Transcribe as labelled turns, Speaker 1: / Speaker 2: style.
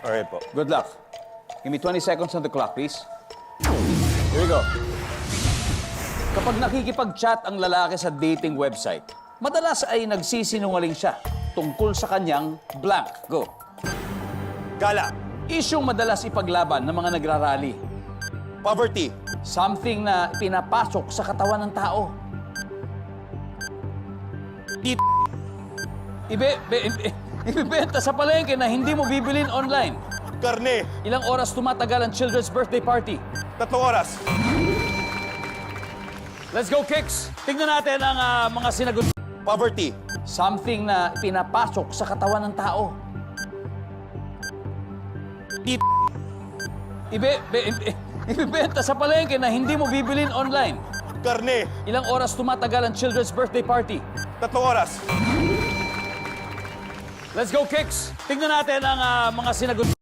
Speaker 1: Alright po.
Speaker 2: Good luck. Give me 20 seconds on the clock, please. Here we go. Kapag nakikipag-chat ang lalaki sa dating website, madalas ay nagsisinungaling siya tungkol sa kanyang blank. Go.
Speaker 1: Gala.
Speaker 2: Isyong madalas ipaglaban ng mga nagrarally.
Speaker 1: Poverty.
Speaker 2: Something na pinapasok sa katawan ng tao. Ibe, be, ibe- ibebenta sa palengke na hindi mo bibilin online.
Speaker 1: Karne.
Speaker 2: Ilang oras tumatagal ang children's birthday party?
Speaker 1: Tatlong oras.
Speaker 2: Let's go, Kicks! Tingnan natin ang ah, mga sinagot.
Speaker 1: Poverty.
Speaker 2: Something na pinapasok sa katawan ng tao.
Speaker 1: Tit.
Speaker 2: Ibe, be, ibe- ibebenta sa palengke na hindi mo bibilin online.
Speaker 1: Karne.
Speaker 2: Ilang oras tumatagal ang children's birthday party?
Speaker 1: Tatlong oras.
Speaker 2: Let's go, Kicks! Tingnan natin ang ah, mga sinagot.